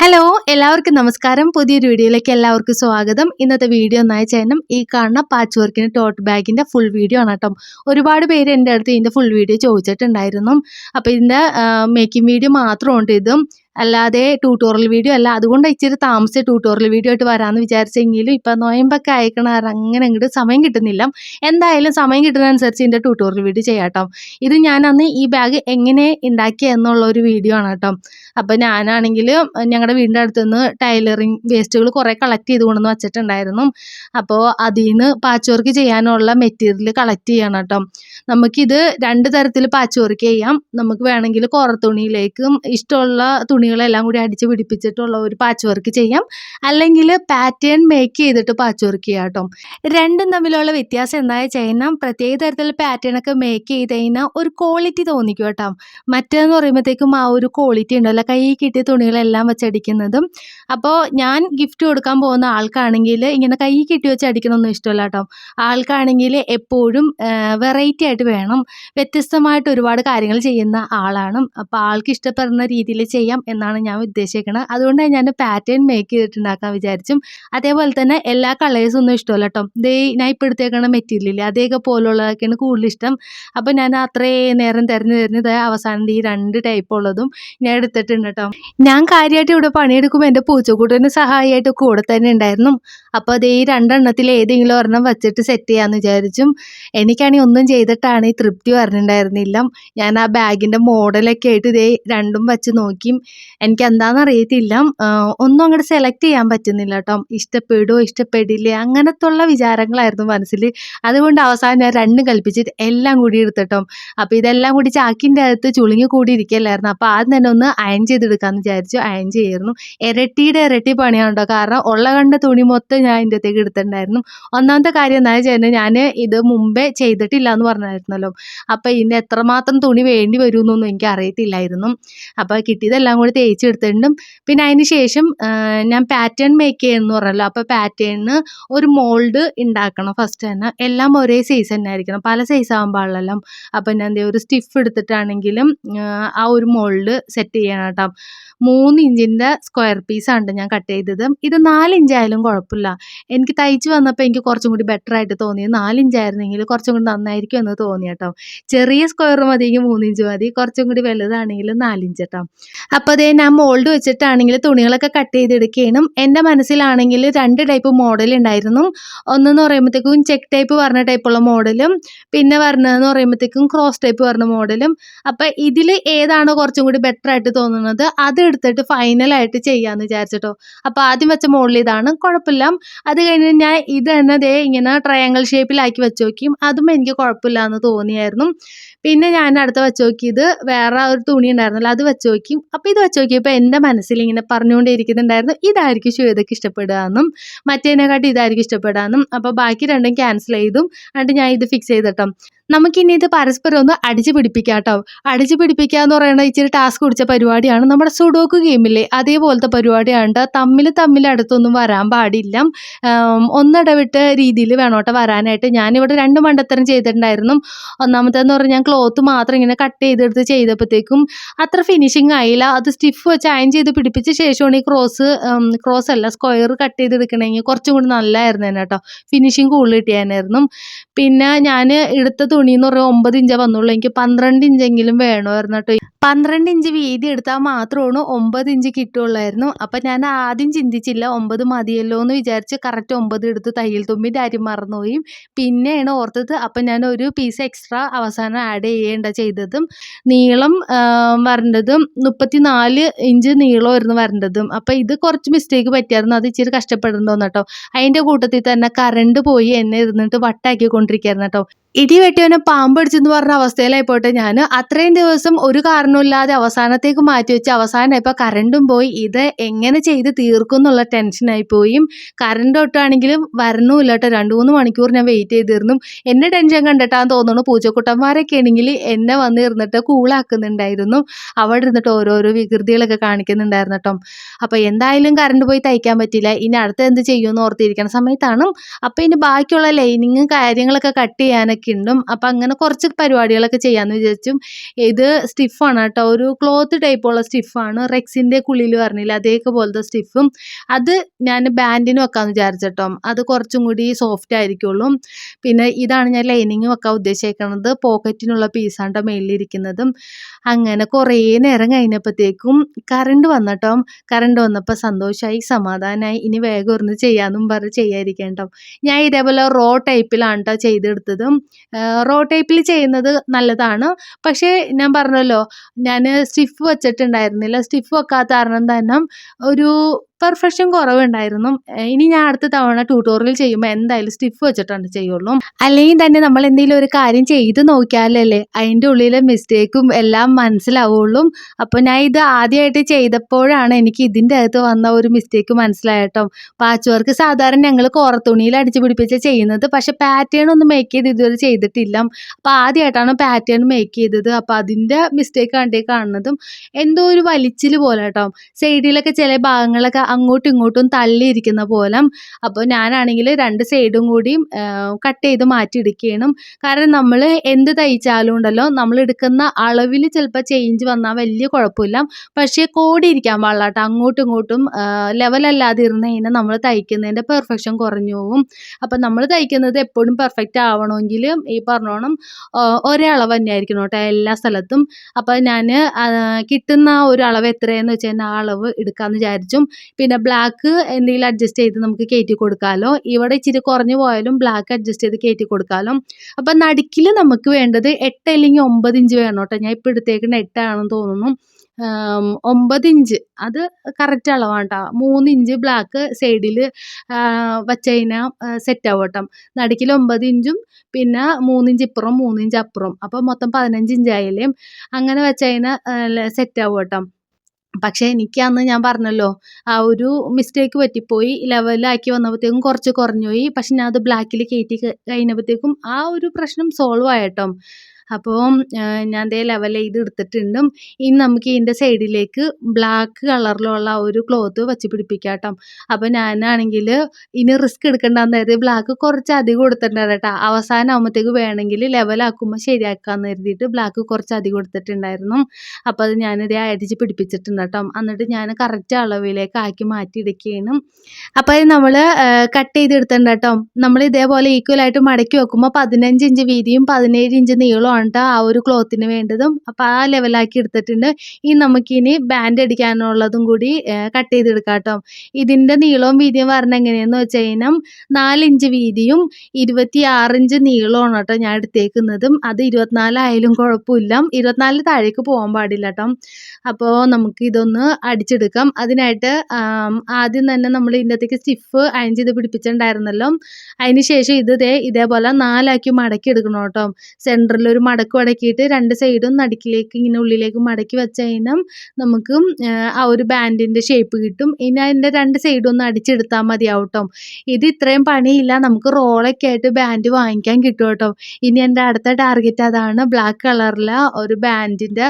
Hello എല്ലാവർക്കും നമസ്കാരം. പുതിയൊരു വീഡിയോയിലേക്ക് എല്ലാവർക്കും സ്വാഗതം. ഇന്നത്തെ വീഡിയോ ഒന്നായ ചേനം ഈ കാണുന്ന പാച്ച് വർക്കിന് ടോട്ട് ബാഗിന്റെ ഫുൾ വീഡിയോ ആണ് കേട്ടോ. ഒരുപാട് പേര് എന്റെ അടുത്ത് ഇതിന്റെ ഫുൾ വീഡിയോ ചോദിച്ചിട്ടുണ്ടായിരുന്നു. അപ്പോൾ ഇതിന്റെ മേക്കിംഗ് വീഡിയോ മാത്രമുണ്ട് ഇതും. അല്ലാതെ ട്യൂട്ടോറിയൽ വീഡിയോ അല്ല. അതുകൊണ്ട് ഇച്ചിരി താമസിച്ച് ട്യൂട്ടോറിയൽ വീഡിയോ ആയിട്ട് വരാമെന്ന് വിചാരിച്ചെങ്കിലും ഇപ്പം നോയമ്പൊക്കെ അയക്കണ കാരണം അങ്ങനെ അങ്ങോട്ട് സമയം കിട്ടുന്നില്ല. എന്തായാലും സമയം കിട്ടുന്നതനുസരിച്ച് ഇതിന്റെ ട്യൂട്ടോറിയൽ വീഡിയോ ചെയ്യാം കേട്ടോ ഇത് ഞാൻ അന്ന് ഈ ബാഗ് എങ്ങനെ ഉണ്ടാക്കി എന്നുള്ള ഒരു വീഡിയോ ആണ് കേട്ടോ. അപ്പം ഞാനാണെങ്കിൽ ഞങ്ങളുടെ വീടിന്റെ അടുത്തുനിന്ന് ടൈലറിങ് വേസ്റ്റുകൾ കുറേ കളക്ട് ചെയ്ത് കൊണ്ടുവന്ന് വച്ചിട്ടുണ്ടായിരുന്നു. അപ്പോൾ അതിൽ നിന്ന് പാച്ച് വർക്ക് ചെയ്യാനുള്ള മെറ്റീരിയൽ കളക്ട് ചെയ്യണം കേട്ടോ. നമുക്കിത് രണ്ട് തരത്തിൽ പാച്ച് വർക്ക് ചെയ്യാം. നമുക്ക് വേണമെങ്കിൽ തുണിയിലേക്കും ഇഷ്ടമുള്ള തുണികളെല്ലാം കൂടി അടിച്ച് പിടിപ്പിച്ചിട്ടുള്ള ഒരു പാച്ച് വർക്ക് ചെയ്യാം. അല്ലെങ്കിൽ പാറ്റേൺ മേക്ക് ചെയ്തിട്ട് പാച്ച് വർക്ക് ചെയ്യാം കേട്ടോ. രണ്ടും തമ്മിലുള്ള വ്യത്യാസം എന്താ ചെയ്യുന്ന പ്രത്യേക തരത്തിൽ പാറ്റേൺ ഒക്കെ മേക്ക് ചെയ്ത് കഴിഞ്ഞാൽ ഒരു ക്വാളിറ്റി തോന്നിക്കും കേട്ടോ. മറ്റേന്ന് പറയുമ്പോഴത്തേക്കും ആ ഒരു ക്വാളിറ്റി ഉണ്ടല്ലോ. കൈ കിട്ടിയ തുണികളെല്ലാം വെച്ചടിക്കുന്നതും അപ്പോൾ ഞാൻ ഗിഫ്റ്റ് കൊടുക്കാൻ പോകുന്ന ആൾക്കാണെങ്കിൽ ഇങ്ങനെ കൈ കിട്ടി വെച്ച് അടിക്കണമൊന്നും ഇഷ്ടമല്ല കേട്ടോ. ആൾക്കാണെങ്കിൽ എപ്പോഴും വെറൈറ്റി ആയിട്ട് വേണം. വ്യത്യസ്തമായിട്ട് ഒരുപാട് കാര്യങ്ങൾ ചെയ്യുന്ന ആളാണ്. അപ്പോൾ ആൾക്ക് ഇഷ്ടപ്പെടുന്ന രീതിയിൽ ചെയ്യാം. എന്നാണ് ഞാൻ ഉദ്ദേശിക്കുന്നത് അതുകൊണ്ട് ഞാൻ പാറ്റേൺ മേക്ക് ചെയ്തിട്ടുണ്ടാക്കാൻ വിചാരിച്ചും. അതേപോലെ തന്നെ എല്ലാ കളേഴ്സും ഒന്നും ഇഷ്ടമല്ല കേട്ടോ. ദേ ഞാൻ ഇപ്പോൾ എടുത്തേക്കണ മെറ്റീരിയൽ അതേക്കെ പോലുള്ളതൊക്കെയാണ് കൂടുതൽ ഇഷ്ടം. അപ്പോൾ ഞാൻ അത്രേ നേരം തിരഞ്ഞു തിരഞ്ഞത് അവസാനം ഈ രണ്ട് ടൈപ്പ് ഉള്ളതും ഞാൻ എടുത്തിട്ടുണ്ട് കേട്ടോ. ഞാൻ കാര്യമായിട്ട് ഇവിടെ പണിയെടുക്കുമ്പോൾ എന്റെ പൂച്ചക്കൂട്ടിന് സഹായിയായിട്ട് കൂടെ തന്നെ ഉണ്ടായിരുന്നു. അപ്പോൾ അതേ ഈ രണ്ടെണ്ണത്തിൽ ഏതെങ്കിലും ഒരെണ്ണം വെച്ചിട്ട് സെറ്റ് ചെയ്യാമെന്ന് വിചാരിച്ചും. എനിക്കാണെങ്കിൽ ഒന്നും ചെയ്തിട്ടാണ് ഈ തൃപ്തി പറഞ്ഞിട്ടുണ്ടായിരുന്നില്ല. ഞാൻ ആ ബാഗിന്റെ മോഡലൊക്കെ ആയിട്ട് ഇതേ രണ്ടും വെച്ച് നോക്കി. എനിക്ക് എന്താണെന്ന് അറിയത്തില്ല ഒന്നും അങ്ങോട്ട് സെലക്ട് ചെയ്യാൻ പറ്റുന്നില്ല കേട്ടോ. ഇഷ്ടപ്പെടുമോ ഇഷ്ടപ്പെടില്ലേ? അങ്ങനത്തെ ഉള്ള വിചാരങ്ങളായിരുന്നു മനസ്സിൽ. അതുകൊണ്ട് അവസാനം ഞാൻ രണ്ടും കൽപ്പിച്ചിട്ട് എല്ലാം കൂടി എടുത്തിട്ടോ. അപ്പോൾ ഇതെല്ലാം കൂടി ചാക്കിന്റെ അകത്ത് ചുളുങ്ങി കൂടി ഇരിക്കല്ലായിരുന്നു അപ്പോൾ ആദ്യം തന്നെ ഒന്ന് അയൺ ചെയ്തെടുക്കാമെന്ന് വിചാരിച്ചു. അയൺ ചെയ്യായിരുന്നു. ഇരട്ടിയുടെ ഇരട്ടി പണിയാണോ കാരണം ഉള്ള കണ്ട തുണി മൊത്തം ഞാൻ ഇതിന്റെ അകത്തേക്ക് എടുത്തിട്ടുണ്ടായിരുന്നു. ഒന്നാമത്തെ കാര്യം എന്താ വെച്ചാൽ ഞാൻ ഇത് മുമ്പേ ചെയ്തിട്ടില്ല എന്ന് പറഞ്ഞായിരുന്നല്ലോ. അപ്പോൾ ഇതിന് എത്രമാത്രം തുണി വേണ്ടി വരുമെന്നൊന്നും എനിക്ക് അറിയത്തില്ലായിരുന്നു അപ്പോൾ കിട്ടിയതെല്ലാം കൂടി തേച്ചെടുത്തിട്ടുണ്ടും. പിന്നെ അതിന് ശേഷം ഞാൻ പാറ്റേൺ മേക്ക് ചെയ്യുന്നു പറഞ്ഞല്ലോ. അപ്പോൾ പാറ്റേണിന് ഒരു മോൾഡ് ഉണ്ടാക്കണം ഫസ്റ്റ് തന്നെ. എല്ലാം ഒരേ സൈസ് തന്നെ ആയിരിക്കണം. പല സൈസ് ആകാൻ പാടില്ലല്ലോ അപ്പോൾ ഞാൻ എന്താ ഒരു സ്റ്റിഫ് എടുത്തിട്ടാണെങ്കിലും ആ ഒരു മോൾഡ് സെറ്റ് ചെയ്യണം കേട്ടോ. മൂന്ന് ഇഞ്ചിന്റെ സ്ക്വയർ പീസാണ് ഞാൻ കട്ട് ചെയ്തത്. ഇത് നാല് ഇഞ്ചായാലും കുഴപ്പമില്ല എനിക്ക് തയ്ച്ച് വന്നപ്പോൾ എനിക്ക് കുറച്ചും കൂടി ബെറ്റർ ആയിട്ട് തോന്നിയത് നാല് ഇഞ്ചായിരുന്നെങ്കിൽ കുറച്ചും കൂടി നന്നായിരിക്കും എന്ന് തോന്നി കേട്ടോ. ചെറിയ സ്ക്വയർ മതിയെങ്കിൽ മൂന്ന് ഇഞ്ച് മതി. കുറച്ചും കൂടി വലുതാണെങ്കിൽ നാലിഞ്ച് കേട്ടോ. അപ്പോൾ അതേ ഞാൻ മോൾഡ് വെച്ചിട്ടാണെങ്കിൽ തുണികളൊക്കെ കട്ട് ചെയ്തെടുക്കുകയാണ് എന്റെ മനസ്സിലാണെങ്കിൽ രണ്ട് ടൈപ്പ് മോഡൽ ഉണ്ടായിരുന്നു. ഒന്നെന്ന് പറയുമ്പോഴത്തേക്കും ചെക്ക് ടൈപ്പ് പറഞ്ഞ ടൈപ്പുള്ള മോഡലും പിന്നെ പറഞ്ഞതെന്ന് പറയുമ്പോഴത്തേക്കും ക്രോസ് ടൈപ്പ് പറഞ്ഞ മോഡലും അപ്പം ഇതിൽ ഏതാണോ കുറച്ചും കൂടി ബെറ്റർ ആയിട്ട് തോന്നുന്നത് അത് എടുത്തിട്ട് ഫൈനലായിട്ട് ചെയ്യാമെന്ന് വിചാരിച്ചിട്ടോ. അപ്പോൾ ആദ്യം വെച്ച മോഡൽ ഇതാണ് കുഴപ്പമില്ല. അത് കഴിഞ്ഞ് ഞാൻ ഇത് തന്നെ ദേ ഇങ്ങനെ ട്രയാങ്കിൾ ഷേപ്പിലാക്കി വെച്ച് നോക്കിയും അതും എനിക്ക് കുഴപ്പമില്ല എന്ന് തോന്നിയായിരുന്നു. പിന്നെ ഞാൻ അടുത്ത വെച്ച് നോക്കിയത് വേറെ ഒരു തുണി ഉണ്ടായിരുന്നല്ലോ അത് വെച്ച് നോക്കി അപ്പോൾ ഇത് വെച്ച് നോക്കിയപ്പോൾ എന്റെ മനസ്സിൽ ഇങ്ങനെ പറഞ്ഞുകൊണ്ടിരിക്കുന്നുണ്ടായിരുന്നു ഇതായിരിക്കും ശ്വേതയ്ക്ക് ഇഷ്ടപ്പെടുക എന്നും ഇതായിരിക്കും ഇഷ്ടപ്പെടുക എന്നും അപ്പോൾ ബാക്കി രണ്ടും ക്യാൻസൽ ചെയ്തും എന്നിട്ട് ഞാൻ ഇത് ഫിക്സ് ചെയ്തിട്ടോ. നമുക്കിനി ഇത് പരസ്പരം ഒന്ന് അടിച്ചു പിടിപ്പിക്കാം കേട്ടോ അടിച്ചു പിടിപ്പിക്കുക എന്ന് പറയുന്നത് ഇച്ചിരി ടാസ്ക് കുടിച്ച പരിപാടിയാണ്. നമ്മുടെ സുഡോക്ക് ഗെയിമില്ലേ അതേപോലത്തെ പരിപാടിയാണ് തമ്മിൽ തമ്മിൽ അടുത്തൊന്നും വരാൻ പാടില്ല. ഒന്നിടവിട്ട രീതിയിൽ വേണം വരാനായിട്ട്. ഞാനിവിടെ രണ്ട് മണ്ടത്തരം ചെയ്തിട്ടുണ്ടായിരുന്നു. ഒന്നാമത്തേന്ന് പറഞ്ഞാൽ ഞാൻ ക്ലോത്ത് മാത്രം ഇങ്ങനെ കട്ട് ചെയ്തെടുത്ത് ചെയ്തപ്പോഴത്തേക്കും അത്ര ഫിനിഷിങ് ആയില്ല. അത് സ്റ്റിഫ് വെച്ച് അയൺ ചെയ്ത് പിടിപ്പിച്ച ശേഷമാണ് ഈ ക്രോസ് ക്രോസ് അല്ല സ്ക്വയർ കട്ട് ചെയ്തെടുക്കണമെങ്കിൽ കുറച്ചും കൂടി നല്ലതായിരുന്നു കേട്ടോ ഫിനിഷിങ് കൂടുതൽ കിട്ടിയാനായിരുന്നു. പിന്നെ ഞാൻ എടുത്ത തുണി എന്ന് പറയുമ്പോൾ ഒമ്പത് ഇഞ്ചേ വന്നുള്ളൂ. എനിക്ക് പന്ത്രണ്ട് ഇഞ്ചെങ്കിലും വേണമായിരുന്നു കേട്ടോ പന്ത്രണ്ട് ഇഞ്ച് വീതി എടുത്താൽ മാത്രമാണ് ഒമ്പത് ഇഞ്ച് കിട്ടുള്ളായിരുന്നു അപ്പം ഞാൻ ആദ്യം ചിന്തിച്ചില്ല ഒമ്പത് മതിയല്ലോ എന്ന് വിചാരിച്ച് കറക്റ്റ് ഒമ്പത് എടുത്ത് തയ്യൽ തുമ്പിന്റെ അരി മറന്നുപോയി. പിന്നെയാണ് ഓർത്തത് അപ്പം ഞാൻ ഒരു പീസ് എക്സ്ട്രാ അവസാനം ആഡ് ചെയ്യേണ്ട ചെയ്തതും നീളം വരേണ്ടതും മുപ്പത്തി നാല് ഇഞ്ച് നീളമായിരുന്നു വരേണ്ടതും. അപ്പം ഇത് കുറച്ച് മിസ്റ്റേക്ക് പറ്റിയായിരുന്നു. അത് ഇച്ചിരി കഷ്ടപ്പെടേണ്ടതെന്ന് കേട്ടോ. അതിന്റെ കൂട്ടത്തിൽ തന്നെ കറണ്ട് പോയി എന്നെ ഇരുന്നിട്ട് വട്ടാക്കി കൊണ്ടിരിക്കുകയായിരുന്നു കേട്ടോ. ഇടി പാമ്പടിച്ചെന്ന് പറഞ്ഞ അവസ്ഥയിലായി പോട്ടെ ഞാൻ അത്രയും ദിവസം ഒരു കാരണമില്ലാതെ അവസാനത്തേക്ക് മാറ്റി വെച്ച് അവസാനം ഇപ്പോൾ കറണ്ടും പോയി. ഇത് എങ്ങനെ ചെയ്ത് തീർക്കും എന്നുള്ള ടെൻഷനായി പോയി കറണ്ട് തൊട്ടാണെങ്കിലും വരണമില്ല കേട്ടോ. രണ്ട് മൂന്ന് മണിക്കൂർ ഞാൻ വെയിറ്റ് ചെയ്തിരുന്നു. എന്നെ ടെൻഷൻ കണ്ടിട്ടാന്ന് തോന്നുന്നു. പൂച്ചക്കുട്ടന്മാരൊക്കെ ആണെങ്കിൽ എന്നെ വന്നിരുന്നിട്ട് കൂളാക്കുന്നുണ്ടായിരുന്നു അവിടെ ഇരുന്നിട്ട് ഓരോരോ വികൃതികളൊക്കെ കാണിക്കുന്നുണ്ടായിരുന്നു കേട്ടോ. അപ്പോൾ എന്തായാലും കറണ്ട് പോയി തയ്ക്കാൻ പറ്റില്ല ഇനി അടുത്ത് എന്ത് ചെയ്യുമെന്ന് ഓർത്തിരിക്കുന്ന സമയത്താണ്. അപ്പോൾ ഇനി ബാക്കിയുള്ള ലൈനിങ്ങും കാര്യങ്ങളൊക്കെ കട്ട് ചെയ്യാനൊക്കെ അങ്ങനെയൊക്കെ ഉണ്ടും അപ്പം അങ്ങനെ കുറച്ച് പരിപാടികളൊക്കെ ചെയ്യാമെന്ന് വിചാരിച്ചു. ഇത് സ്റ്റിഫാണ് കേട്ടോ. ഒരു ക്ലോത്ത് ടൈപ്പുള്ള സ്റ്റിഫാണ് റെക്സിന്റെ കുളിയിൽ പറഞ്ഞില്ല അതേക്കെ പോലത്തെ സ്റ്റിഫും അത് ഞാൻ ബാൻഡിന് വെക്കാമെന്ന് വിചാരിച്ചിട്ടോ. അത് കുറച്ചും കൂടി സോഫ്റ്റ് ആയിരിക്കുള്ളൂ. പിന്നെ ഇതാണ് ഞാൻ ലൈനിങ് വെക്കാൻ ഉദ്ദേശിക്കുന്നത്. പോക്കറ്റിനുള്ള പീസാണ് മേലിലിരിക്കുന്നതും അങ്ങനെ കുറേ നേരം കഴിഞ്ഞപ്പോഴത്തേക്കും കറണ്ട് വന്നട്ടോ. കറണ്ട് വന്നപ്പോൾ സന്തോഷമായി സമാധാനമായി ഇനി വേഗം ഒന്ന് ചെയ്യാമെന്നും പറഞ്ഞ് ചെയ്യാതിരിക്കേട്ടോ ഞാൻ ഇതേപോലെ റോ ടൈപ്പിലാണ് കേട്ടോ ചെയ്തെടുത്തതും. റോ ടൈപ്പിൽ ചെയ്യുന്നത് നല്ലതാണ്. പക്ഷേ ഞാൻ പറഞ്ഞല്ലോ ഞാൻ സ്റ്റിഫ് വെച്ചിട്ടുണ്ടായിരുന്നില്ല. സ്റ്റിഫ് വെക്കാത്ത കാരണം തന്നെ ഒരു പെർഫെക്ഷൻ കുറവുണ്ടായിരുന്നു. ഇനി ഞാൻ അടുത്ത തവണ ട്യൂട്ടോറിയൽ ചെയ്യുമ്പോൾ എന്തായാലും സ്റ്റിഫ് വെച്ചിട്ടാണ് ചെയ്യുള്ളൂ. അല്ലെങ്കിൽ തന്നെ നമ്മൾ എന്തെങ്കിലും ഒരു കാര്യം ചെയ്ത് നോക്കിയാലല്ലേ അതിന്റെ ഉള്ളിലെ മിസ്റ്റേക്കും എല്ലാം മനസ്സിലാവുള്ളൂ. അപ്പോൾ ഞാൻ ഇത് ആദ്യമായിട്ട് ചെയ്തപ്പോഴാണ് എനിക്ക് ഇതിന്റെ അകത്ത് വന്ന ഒരു മിസ്റ്റേക്ക് മനസ്സിലായട്ടോ. പാച്ച് വർക്ക് സാധാരണ ഞങ്ങൾ തുണിയിൽ അടിച്ചു പിടിപ്പിച്ച് ചെയ്യുന്നത്. പക്ഷെ പാറ്റേൺ ഒന്നും മേക്ക് ചെയ്ത് ഇതുവരെ ചെയ്തിട്ടില്ല. അപ്പോൾ ആദ്യമായിട്ടാണ് പാറ്റേൺ മേക്ക് ചെയ്തത്. അപ്പോൾ അതിന്റെ മിസ്റ്റേക്ക് കണ്ടേ കാണുന്നതും എന്തോ ഒരു വലിച്ചിൽ പോലെ കേട്ടോ സൈഡിലൊക്കെ ചില ഭാഗങ്ങളൊക്കെ അങ്ങോട്ടും ഇങ്ങോട്ടും തള്ളിയിരിക്കുന്ന പോലെ. അപ്പോൾ ഞാനാണെങ്കിൽ രണ്ട് സൈഡും കൂടി കട്ട് ചെയ്ത് മാറ്റി എടുക്കുകയാണ് കാരണം നമ്മൾ എന്ത് തയ്ച്ചാലും ഉണ്ടല്ലോ നമ്മൾ എടുക്കുന്ന അളവിൽ ചിലപ്പോൾ ചേഞ്ച് വന്നാൽ വലിയ കുഴപ്പമില്ല. പക്ഷേ കോടിയിരിക്കാൻ പാടില്ല കേട്ടോ. അങ്ങോട്ടും ഇങ്ങോട്ടും ലെവലല്ലാതെ ഇരുന്ന് കഴിഞ്ഞാൽ നമ്മൾ തയ്ക്കുന്നതിന്റെ പെർഫെക്ഷൻ കുറഞ്ഞു പോകും. അപ്പം നമ്മൾ തയ്ക്കുന്നത് എപ്പോഴും പെർഫെക്റ്റ് ആവണമെങ്കിൽ ഈ പറഞ്ഞോണം ഒരേ അളവ് തന്നെയായിരിക്കണം കേട്ടോ എല്ലാ സ്ഥലത്തും. അപ്പം ഞാൻ കിട്ടുന്ന ഒരു അളവ് എത്രയെന്ന് വെച്ച് കഴിഞ്ഞാൽ ആ അളവ് എടുക്കാമെന്ന് വിചാരിച്ചു. പിന്നെ ബ്ലാക്ക് എന്തെങ്കിലും അഡ്ജസ്റ്റ് ചെയ്ത് നമുക്ക് കയറ്റി കൊടുക്കാമല്ലോ ഇവിടെ ഇച്ചിരി കുറഞ്ഞു പോയാലും ബ്ലാക്ക് അഡ്ജസ്റ്റ് ചെയ്ത് കയറ്റി കൊടുക്കാമല്ലോ അപ്പം നടുക്കിൽ നമുക്ക് വേണ്ടത് എട്ട് അല്ലെങ്കിൽ ഒമ്പത് ഇഞ്ച് വേണം കേട്ടോ. ഞാൻ ഇപ്പോൾ എടുത്തേക്കുന്ന എട്ടാണെന്ന് തോന്നുന്നു. ഒമ്പത് ഇഞ്ച്. അത് കറക്റ്റ് അളവാണ് കേട്ടോ. മൂന്ന് ഇഞ്ച് ബ്ലാക്ക് സൈഡിൽ വച്ച് കഴിഞ്ഞാൽ സെറ്റ് ആവും കേട്ടോ. നടുക്കിൽ ഒമ്പത് ഇഞ്ചും പിന്നെ മൂന്നിഞ്ച് ഇപ്പുറം മൂന്നിഞ്ച് അപ്പുറം. അപ്പോൾ മൊത്തം പതിനഞ്ച് ഇഞ്ചായാലും അങ്ങനെ വെച്ച് കഴിഞ്ഞാൽ സെറ്റ് ആവും കേട്ടോ. പക്ഷേ എനിക്ക് അന്ന് ഞാൻ പറഞ്ഞല്ലോ ആ ഒരു മിസ്റ്റേക്ക് പറ്റിപ്പോയി ലെവലാക്കി വന്നപ്പോഴത്തേക്കും കുറച്ച് കുറഞ്ഞുപോയി. പക്ഷെ ഞാൻ അത് ബ്ലാക്കിൽ കയറ്റി കഴിഞ്ഞപ്പോഴത്തേക്കും ആ ഒരു പ്രശ്നം സോൾവ് ആയിട്ടോ അപ്പോൾ ഞാൻ ദേ ലെവൽ ചെയ്ത് എടുത്തിട്ടുണ്ട് ഇനി നമുക്ക് ഇതിന്റെ സൈഡിലേക്ക് ബ്ലാക്ക് കളറിലുള്ള ഒരു ക്ലോത്ത് വെച്ച് പിടിപ്പിക്കാം കേട്ടോ അപ്പോൾ ഞാനാണെങ്കിൽ ഇനി റിസ്ക് എടുക്കേണ്ടെന്ന് കരുതി ബ്ലാക്ക് കുറച്ച് അധികം കൊടുത്തിട്ടുണ്ടായിരുന്നു കേട്ടോ. അവസാനം ആകുമ്പോഴത്തേക്ക് വേണമെങ്കിൽ ലെവലാക്കുമ്പോൾ ശരിയാക്കാമെന്ന് കരുതിയിട്ട് ബ്ലാക്ക് കുറച്ച് അധികം കൊടുത്തിട്ടുണ്ടായിരുന്നു. അപ്പോൾ അത് ഞാനിത് അടിച്ച് പിടിപ്പിച്ചിട്ടുണ്ട് കേട്ടോ. എന്നിട്ട് ഞാൻ കറക്റ്റ് അളവിലേക്ക് ആക്കി മാറ്റി ഇടുകയാണ് അപ്പോൾ അത് നമ്മൾ കട്ട് ചെയ്തെടുത്തിട്ടുണ്ട് കേട്ടോ. നമ്മൾ ഇതേപോലെ ഈക്വലായിട്ട് മടക്കി വെക്കുമ്പോൾ പതിനഞ്ച് ഇഞ്ച് വീതിയും പതിനേഴ് ഇഞ്ച് കേട്ടോ ആ ഒരു ക്ലോത്തിന് വേണ്ടതും അപ്പോൾ ആ ലെവലാക്കി എടുത്തിട്ടുണ്ട്. ഇനി നമുക്കിനി ബാൻഡ് അടിക്കാനുള്ളതും കൂടി കട്ട് ചെയ്തെടുക്കാം കേട്ടോ ഇതിന്റെ നീളവും വീതിയും പറഞ്ഞ എങ്ങനെയാണെന്ന് വെച്ച് കഴിഞ്ഞാൽ നാലിഞ്ച് വീതിയും ഇരുപത്തി ആറിഞ്ച് നീളമാണ് കേട്ടോ ഞാൻ എടുത്തേക്കുന്നതും. അത് ഇരുപത്തിനാലായാലും കുഴപ്പമില്ല. ഇരുപത്തിനാലിന് താഴേക്ക് പോകാൻ പാടില്ല കേട്ടോ. അപ്പോൾ നമുക്ക് ഇതൊന്ന് അടിച്ചെടുക്കാം. അതിനായിട്ട് ആദ്യം തന്നെ നമ്മൾ ഇതിന്റെ അകത്തേക്ക് സ്റ്റിഫ് അയൺ ചെയ്ത് പിടിപ്പിച്ചിട്ടുണ്ടായിരുന്നല്ലോ. അതിന് ശേഷം ഇത് ഇതേപോലെ നാലാക്കി മടക്കി എടുക്കണം കേട്ടോ. സെന്ററിൽ ഒരു മടക്ക് മടക്കിയിട്ട് രണ്ട് സൈഡും നടുക്കിലേക്ക് ഇങ്ങനെ ഉള്ളിലേക്ക് മടക്കി വെച്ച് കഴിഞ്ഞാൽ നമുക്ക് ആ, ഒരു ബാൻഡിന്റെ ഷേപ്പ് കിട്ടും. ഇനി അതിന്റെ രണ്ട് സൈഡും ഒന്ന് അടിച്ചെടുത്താൽ മതിയാവും കേട്ടോ ഇത് ഇത്രയും പണിയില്ല. നമുക്ക് റോളൊക്കെ ആയിട്ട് ബാൻഡ് വാങ്ങിക്കാൻ കിട്ടും കേട്ടോ. ഇനി എന്റെ അടുത്ത ടാർഗറ്റ് അതാണ് ബ്ലാക്ക് കളറിലെ ഒരു ബാൻഡിന്റെ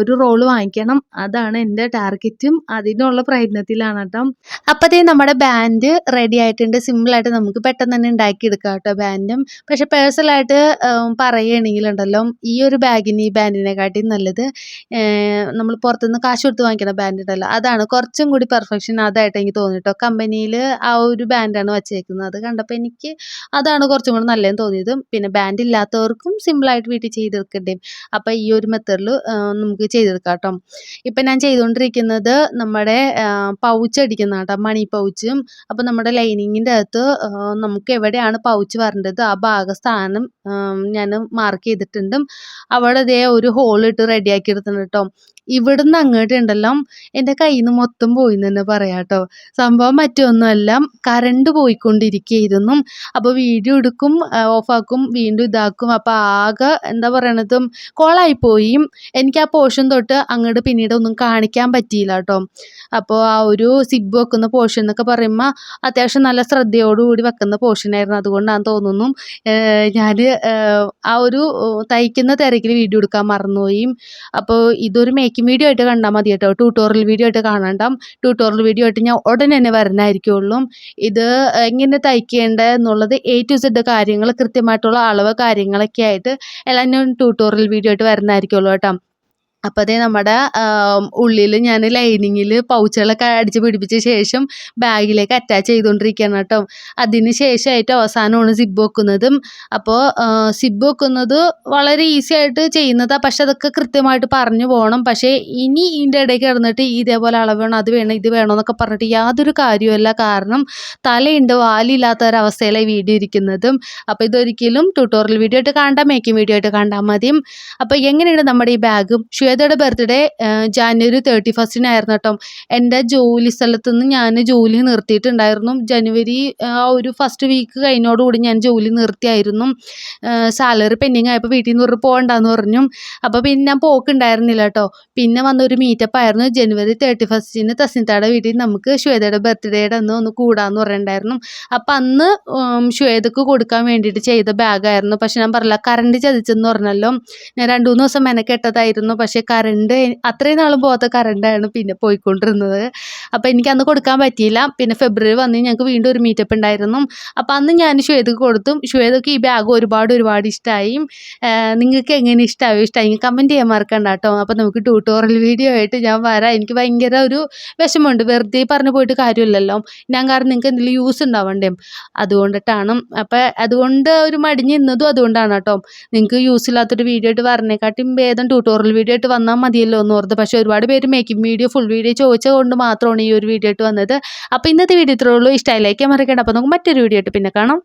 ഒരു റോൾ വാങ്ങിക്കണം. അതാണ് എന്റെ ടാർഗറ്റും അതിനുള്ള പ്രയത്നത്തിലാണ് കേട്ടോ. അപ്പോഴത്തേ നമ്മുടെ ബാൻഡ് റെഡി ആയിട്ടുണ്ട്. സിമ്പിളായിട്ട് നമുക്ക് പെട്ടെന്ന് തന്നെ ഉണ്ടാക്കിയെടുക്കാം കേട്ടോ ബാൻഡും പക്ഷെ പേഴ്സണലായിട്ട് പറയുകയാണെങ്കിലുണ്ടല്ലോ ഈ ഒരു ബാഗിന് ഈ ബാൻഡിനെക്കാട്ടിയും നല്ലത് നമ്മൾ പുറത്തുനിന്ന് കാശ് കൊടുത്ത് വാങ്ങിക്കുന്ന ബാൻഡ് ഉണ്ടല്ലോ. അതാണ് കുറച്ചും കൂടി പെർഫെക്ഷൻ അതായിട്ട് എനിക്ക് തോന്നി കേട്ടോ കമ്പനിയിൽ ആ ഒരു ബാൻഡാണ് വച്ചേക്കുന്നത്. അത് കണ്ടപ്പോൾ എനിക്ക് അതാണ് കുറച്ചും കൂടി നല്ലതെന്ന് തോന്നിയത് പിന്നെ ബാൻഡ് ഇല്ലാത്തവർക്കും സിമ്പിളായിട്ട് വീട്ടിൽ ചെയ്തെടുക്കേണ്ടേ അപ്പോൾ ഈ ഒരു മെത്തേഡിൽ നമുക്ക് ചെയ്തെടുക്കാം കേട്ടോ. ഇപ്പം ഞാൻ ചെയ്തുകൊണ്ടിരിക്കുന്നത് നമ്മുടെ പൗച്ച് അടിക്കുന്ന കേട്ടോ മണി പൗച്ചും അപ്പോൾ നമ്മുടെ ലൈനിങ്ങിന്റെ അകത്ത് നമുക്ക് എവിടെയാണ് പൗച്ച് വരേണ്ടത് ആ ഭാഗ സ്ഥാനം ഞാൻ മാർക്ക് ചെയ്തിട്ടുണ്ട്. അവിടെ ദേ ഒരു ഹോൾ ഇട്ട് റെഡിയാക്കി എടുത്തിട്ടുണ്ട് കേട്ടോ ഇവിടുന്ന് അങ്ങോട്ട് ഉണ്ടല്ലോ. എന്റെ കയ്യിൽ നിന്ന് മൊത്തം പോയി തന്നെ പറയാം കേട്ടോ സംഭവം മറ്റൊന്നുമല്ല. കറണ്ട് പോയിക്കൊണ്ടിരിക്കുകയായിരുന്നു. അപ്പോൾ വീഡിയോ എടുക്കും ഓഫാക്കും വീണ്ടും ഇതാക്കും. അപ്പോൾ ആകെ എന്താ പറയണത്? കോളായിപ്പോയി എനിക്ക് ആ പോർഷൻ തൊട്ട് അങ്ങോട്ട് പിന്നീട് ഒന്നും കാണിക്കാൻ പറ്റിയില്ല കേട്ടോ അപ്പോൾ ആ ഒരു സിബ് വെക്കുന്ന പോർഷൻ എന്നൊക്കെ പറയുമ്പോൾ അത്യാവശ്യം നല്ല ശ്രദ്ധയോടുകൂടി വെക്കുന്ന പോർഷനായിരുന്നു അതുകൊണ്ടാണ് തോന്നുന്നു. ഞാൻ ആ ഒരു തയ്ക്കുന്ന തിരക്കിൽ വീഡിയോ എടുക്കാൻ മറന്നുപോയി. അപ്പോൾ ഇതൊരു മേക്കിംഗ് വീഡിയോ ആയിട്ട് കണ്ടാൽ മതി കേട്ടോ. ട്യൂട്ടോറിയൽ വീഡിയോ ആയിട്ട് കാണണ്ട. ട്യൂട്ടോറിയൽ വീഡിയോ ആയിട്ട് ഞാൻ ഉടനെ തന്നെ വരുന്നതായിരിക്കുള്ളൂ ഇത് എങ്ങനെ തയ്ക്കേണ്ടത് എന്നുള്ളത് എ ടു സെഡ് കാര്യങ്ങൾ കൃത്യമായിട്ടുള്ള അളവ് കാര്യങ്ങളൊക്കെ ആയിട്ട് എല്ലാം ഞാൻ ട്യൂട്ടോറിയൽ വീഡിയോ ആയിട്ട് വരുന്നതായിരിക്കുള്ളൂ കേട്ടോ. അപ്പോൾ അതേ നമ്മുടെ ഉള്ളിൽ ഞാൻ ലൈനിങ്ങിൽ പൗച്ചുകളൊക്കെ അടിച്ച് പിടിപ്പിച്ച ശേഷം ബാഗിലേക്ക് അറ്റാച്ച് ചെയ്തുകൊണ്ടിരിക്കുകയാണ് കേട്ടോ. അതിന് ശേഷമായിട്ട് അവസാനമാണ് സിബ് വെക്കുന്നതും. അപ്പോൾ സിബ് വെക്കുന്നത് വളരെ ഈസി ആയിട്ട് ചെയ്യുന്നതാണ് പക്ഷെ അതൊക്കെ കൃത്യമായിട്ട് പറഞ്ഞു പോകണം പക്ഷേ ഇനി ഇതിന്റെ ഇടയ്ക്ക് കിടന്നിട്ട് ഇതേപോലെ അളവ് വേണം അത് വേണം ഇത് വേണം എന്നൊക്കെ പറഞ്ഞിട്ട് യാതൊരു കാര്യമല്ല കാരണം തലയുണ്ട് വാലില്ലാത്ത ഒരവസ്ഥയിലാണ് ഈ വീഡിയോ ഇരിക്കുന്നതും. അപ്പോൾ ഇതൊരിക്കലും ട്യൂട്ടോറിയൽ വീഡിയോ ആയിട്ട് കണ്ടാൽ മേക്കിംഗ് വീഡിയോ ആയിട്ട് കണ്ടാൽ മതിയും. അപ്പോൾ എങ്ങനെയാണ് നമ്മുടെ ഈ ബാഗും ശ്വേതയുടെ ബർത്ത്ഡേ ജാനുവരി തേർട്ടി ഫസ്റ്റിനായിരുന്നു കേട്ടോ. എന്റെ ജോലി സ്ഥലത്ത് നിന്ന് ഞാൻ ജോലി നിർത്തിയിട്ടുണ്ടായിരുന്നു. ജനുവരി ആ ഒരു ഫസ്റ്റ് വീക്ക് കഴിഞ്ഞോടുകൂടി ഞാൻ ജോലി നിർത്തിയായിരുന്നു. സാലറി പെൻഡിങ് ആയപ്പോൾ വീട്ടിൽ നിന്ന് ഒരു പോകണ്ടെന്ന് പറഞ്ഞു. അപ്പോൾ പിന്നെ ഞാൻ പോക്കുണ്ടായിരുന്നില്ല കേട്ടോ. പിന്നെ വന്നൊരു മീറ്റപ്പ് ആയിരുന്നു. ജനുവരി തേർട്ടി ഫസ്റ്റിന് തസ്നിത്തയുടെ വീട്ടിൽ നമുക്ക് ശ്വേതയുടെ ബർത്ത്ഡേയുടെ അന്ന് ഒന്ന് കൂടാന്ന് പറയണ്ടായിരുന്നു അപ്പം അന്ന് ശ്വേതക്ക് കൊടുക്കാൻ വേണ്ടിയിട്ട് ചെയ്ത ബാഗായിരുന്നു പക്ഷെ ഞാൻ പറഞ്ഞില്ല കറണ്ട് ചതിച്ചെന്ന് പറഞ്ഞല്ലോ. ഞാൻ രണ്ട് മൂന്ന് ദിവസം മെനക്കെട്ടതായിരുന്നു. പക്ഷേ കറണ്ട് അത്രയും നാളും പോകാത്ത കറണ്ടാണ് പിന്നെ പോയിക്കൊണ്ടിരുന്നത്. അപ്പോൾ എനിക്ക് അന്ന് കൊടുക്കാൻ പറ്റിയില്ല. പിന്നെ ഫെബ്രുവരി വന്ന് ഞങ്ങൾക്ക് വീണ്ടും ഒരു മീറ്റപ്പ് ഉണ്ടായിരുന്നു. അപ്പോൾ അന്ന് ഞാൻ ശ്വേതക്ക് കൊടുത്തും. ശ്വേതക്ക് ഈ ബാഗ് ഒരുപാട് ഒരുപാട് ഇഷ്ടമായി നിങ്ങൾക്ക് എങ്ങനെ ഇഷ്ടമായോ ഇഷ്ടമായി കമന്റ് ചെയ്യാൻ മറക്കണ്ട കേട്ടോ അപ്പോൾ നമുക്ക് ട്യൂട്ടോറിയൽ വീഡിയോ ആയിട്ട് ഞാൻ വരാം. എനിക്ക് ഭയങ്കര ഒരു വിഷമമുണ്ട്. വെറുതെ പറഞ്ഞു പോയിട്ട് കാര്യമില്ലല്ലോ. ഞാൻ കാരണം നിങ്ങൾക്ക് എന്തെങ്കിലും യൂസ് ഉണ്ടാവണ്ടേ? അതുകൊണ്ടിട്ടാണ്. അപ്പോൾ അതുകൊണ്ട് ഒരു മടിഞ്ഞ് നിന്നതും അതുകൊണ്ടാണ് കേട്ടോ നിങ്ങൾക്ക് യൂസ് ഇല്ലാത്തൊരു വീഡിയോ ആയിട്ട് വരണേക്കാട്ടും ഭേദം ട്യൂട്ടോറിയൽ വീഡിയോ ആയിട്ട് വന്നാൽ മതിയല്ലോ എന്ന് ഓർത്ത്. പക്ഷേ ഒരുപാട് പേര് മേക്കിംഗ് വീഡിയോ ഫുൾ വീഡിയോ ചോദിച്ചത് കൊണ്ട് മാത്രമാണ് ഈ ഒരു വീഡിയോ ആയിട്ട് വന്നത്. അപ്പോൾ ഇന്നത്തെ വീഡിയോ ഇത്രേ ഉള്ളൂ. ഇഷ്ടമായിലേക്ക് മറിക്കേണ്ട. അപ്പോൾ നമുക്ക് മറ്റൊരു വീഡിയോ ആയിട്ട് പിന്നെ കാണാം.